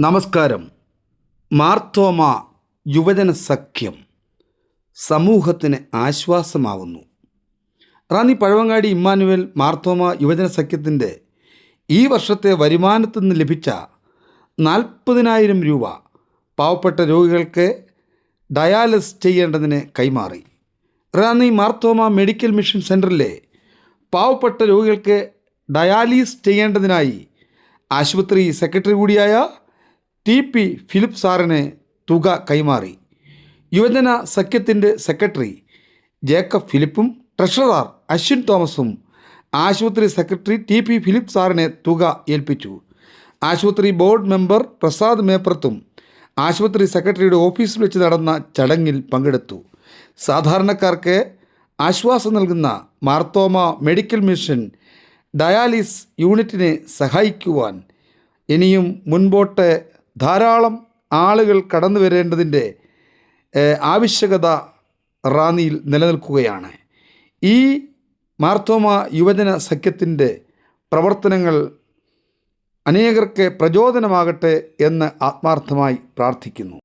നമസ്കാരം. മാർത്തോമ യുവജന സഖ്യം സമൂഹത്തിന് ആശ്വാസമാവുന്നു. റാന്നി പഴവങ്ങാടി ഇമ്മാനുവൽ മാർത്തോമ യുവജന സഖ്യത്തിന്റെ ഈ വർഷത്തെ വരുമാനത്തിൽ നിന്ന് ലഭിച്ച നാൽപ്പതിനായിരം രൂപ പാവപ്പെട്ട രോഗികൾക്ക് ഡയാലിസ് ചെയ്യേണ്ടതിന് കൈമാറി. റാന്നി മാർത്തോമ മെഡിക്കൽ മിഷൻ സെന്ററിലെ പാവപ്പെട്ട രോഗികൾക്ക് ഡയാലിസ് ചെയ്യേണ്ടതിനായി ആശുപത്രി സെക്രട്ടറി കൂടിയായ ടി പി ഫിലിപ്പ് സാറിന് തുക കൈമാറി. യുവജന സഖ്യത്തിന്റെ സെക്രട്ടറി ജേക്കബ് ഫിലിപ്പും ട്രഷറർ അശ്വിൻ തോമസും ആശുപത്രി സെക്രട്ടറി ടി പി ഫിലിപ്പ് സാറിനെ തുക ഏൽപ്പിച്ചു. ആശുപത്രി ബോർഡ് മെമ്പർ പ്രസാദ് മേപ്രത്തും ആശുപത്രി സെക്രട്ടറിയുടെ ഓഫീസിൽ വെച്ച് നടന്ന ചടങ്ങിൽ പങ്കെടുത്തു. സാധാരണക്കാർക്ക് ആശ്വാസം നൽകുന്ന മാർത്തോമ മെഡിക്കൽ മിഷൻ ഡയാലിസ് യൂണിറ്റിനെ സഹായിക്കുവാൻ ഇനിയും മുൻപോട്ട് ധാരാളം ആളുകൾ കടന്നു വരേണ്ടതിന്റെ ആവശ്യകത റാന്നിയിൽ നിലനിൽക്കുകയാണ്. ഈ മാർത്തോമ യുവജന സഖ്യത്തിന്റെ പ്രവർത്തനങ്ങൾ അനേകർക്ക് പ്രചോദനമാകട്ടെ എന്ന് ആത്മാർത്ഥമായി പ്രാർത്ഥിക്കുന്നു.